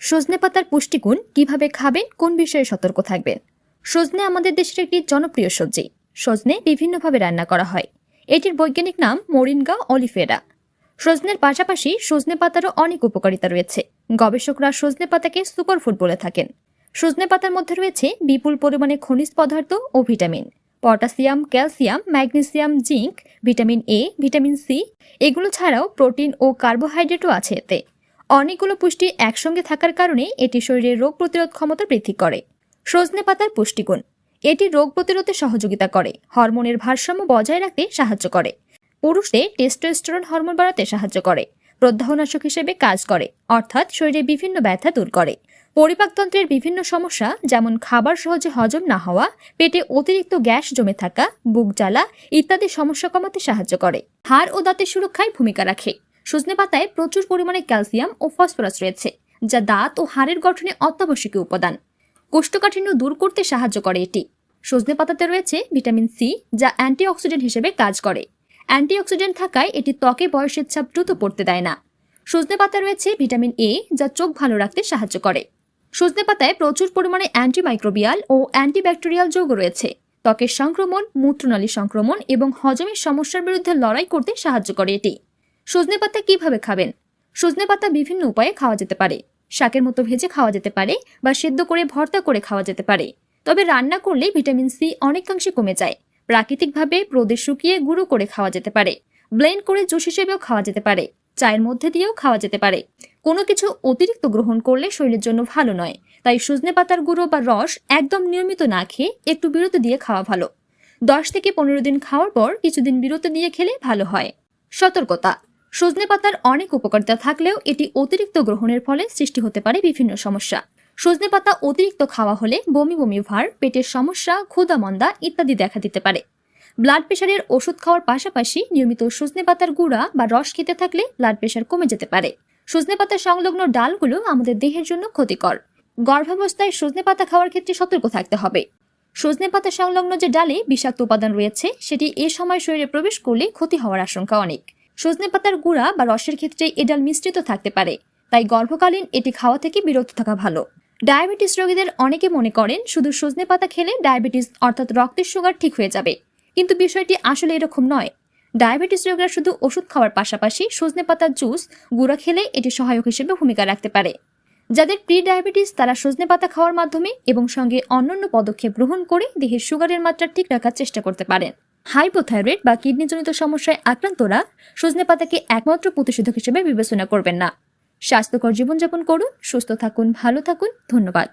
সজনে পাতার পুষ্টিগুণ কীভাবে খাবেন, কোন বিষয়ে সতর্ক থাকবেন? সজনে আমাদের দেশের একটি জনপ্রিয় সবজি। সজনে বিভিন্নভাবে রান্না করা হয়। এটির বৈজ্ঞানিক নাম মোরিনগা অলিফেরা। সজনের পাশাপাশি সজনে পাতারও অনেক উপকারিতা রয়েছে। গবেষকরা সজনে পাতাকে সুপারফুড বলে থাকেন। সজনে পাতার মধ্যে রয়েছে বিপুল পরিমাণে খনিজ পদার্থ ও vitamin. Potassium, calcium, magnesium, zinc, vitamin A, vitamin C, এগুলো ছাড়াও প্রোটিন ও কার্বোহাইড্রেটও আছে এতে। অনেকগুলো পুষ্টি একসঙ্গে থাকার কারণে এটি শরীরের রোগ প্রতিরোধ ক্ষমতা বৃদ্ধি করে। সজনে পাতার পুষ্টিগুণ। এটি রোগ প্রতিরোধে সহযোগিতা করে, হরমোনের ভারসাম্য বজায় রাখতে সাহায্য করে। পুরুষদের টেস্টোস্টেরন হরমোন বাড়াতে সাহায্য করে প্রদাহনাশক হিসেবে কাজ করে, অর্থাৎ শরীরে বিভিন্ন ব্যথা দূর করে। পরিপাকতন্ত্রের বিভিন্ন সমস্যা, যেমন খাবার সহজে হজম না হওয়া, পেটে অতিরিক্ত গ্যাস জমে থাকা, বুক জ্বালা ইত্যাদি সমস্যা কমাতে সাহায্য করে। হাড় ও দাঁতের সুরক্ষায় ভূমিকা রাখে। সজনে পাতায় প্রচুর পরিমাণে ক্যালসিয়াম ও ফসফরাস রয়েছে, যা দাঁত ও হাড়ের গঠনে অত্যাবশ্যকীয় উপাদান। কোষ্ঠকাঠিন্য দূর করতে সাহায্য করে এটি। সজনে পাতাতে রয়েছে ভিটামিন সি, যা অ্যান্টিঅক্সিডেন্ট হিসেবে কাজ করে। অ্যান্টিঅক্সিডেন্ট থাকায় এটি ত্বকে বয়সের ছাপ দ্রুত পড়তে দেয় না। সজনে পাতা রয়েছে ভিটামিন এ, যা চোখ ভালো রাখতে সাহায্য করে। সজনে পাতায় প্রচুর পরিমাণে অ্যান্টিমাইক্রোবিয়াল ও অ্যান্টিব্যাকটেরিয়াল যৌগ রয়েছে। ত্বকের সংক্রমণ, মূত্রনালী সংক্রমণ এবং হজমের সমস্যার বিরুদ্ধে লড়াই করতে সাহায্য করে এটি। সজনে পাতা কীভাবে খাবেন? সজনে পাতা বিভিন্ন উপায়ে খাওয়া যেতে পারে। শাকের মতো ভেজে খাওয়া যেতে পারে বা সেদ্ধ করে ভর্তা করে খাওয়া যেতে পারে। তবে রান্না করলে ভিটামিন সি অনেকাংশে কমে যায়। প্রাকৃতিকভাবে রোদে শুকিয়ে গুঁড়ো করে খাওয়া যেতে পারে। ব্লেন্ড করে জুস হিসেবেও খাওয়া যেতে পারে। চায়ের মধ্যে দিয়েও খাওয়া যেতে পারে। কোনো কিছু অতিরিক্ত গ্রহণ করলে শরীরের জন্য ভালো নয়। তাই সজনে পাতার গুঁড়ো বা রস একদম নিয়মিত না খেয়ে একটু বিরতি দিয়ে খাওয়া ভালো। দশ থেকে পনেরো দিন খাওয়ার পর কিছুদিন বিরতি দিয়ে খেলে ভালো হয়। সতর্কতা। সজনে পাতার অনেক উপকারিতা থাকলেও এটি অতিরিক্ত গ্রহণের ফলে সৃষ্টি হতে পারে বিভিন্ন সমস্যা। সজনে পাতা অতিরিক্ত খাওয়া হলে বমি বমি ভার, পেটের সমস্যা, ক্ষুধা মন্দা ইত্যাদি দেখা দিতে পারে। ব্লাড প্রেশারের ওষুধ খাওয়ার পাশাপাশি নিয়মিত সজনে পাতার গুঁড়া বা রস খেতে থাকলে ব্লাড প্রেশার কমে যেতে পারে। সজনে পাতা সংলগ্ন ডালগুলো আমাদের দেহের জন্য ক্ষতিকর। গর্ভাবস্থায় সজনে পাতা খাওয়ার ক্ষেত্রে সতর্ক থাকতে হবে। সজনে পাতা সংলগ্ন যে ডালে বিষাক্ত উপাদান রয়েছে, সেটি এ সময় শরীরে প্রবেশ করলে ক্ষতি হওয়ার আশঙ্কা অনেক। সজনে পাতার গুঁড়া বা রসের ক্ষেত্রে এ ডাল মিশ্রিত থাকতে পারে। তাই গর্ভকালীন এটি খাওয়া থেকে বিরত থাকা ভালো। ডায়াবেটিস রোগীদের অনেকে মনে করেন শুধু সজনে পাতা খেলে ডায়াবেটিস অর্থাৎ রক্তের সুগার ঠিক হয়ে যাবে। কিন্তু বিষয়টি আসলে এরকম নয়। ডায়াবেটিস রোগীরা শুধু ওষুধ খাওয়ার পাশাপাশি সজনে পাতার জুস, গুঁড়া খেলে এটি সহায়ক হিসেবে ভূমিকা রাখতে পারে। যাদের প্রি ডায়াবেটিস তারা সজনে পাতা খাওয়ার মাধ্যমে এবং সঙ্গে অন্যান্য পদক্ষেপ গ্রহণ করে দেহের সুগারের মাত্রা ঠিক রাখার চেষ্টা করতে পারেন। হাইপোথাইরয়েড বা কিডনিজনিত সমস্যায় আক্রান্তরা সজনে পাতাকে একমাত্র প্রতিষেধক হিসেবে বিবেচনা করবেন না। স্বাস্থ্যকর জীবনযাপন করুন, সুস্থ থাকুন, ভালো থাকুন। ধন্যবাদ।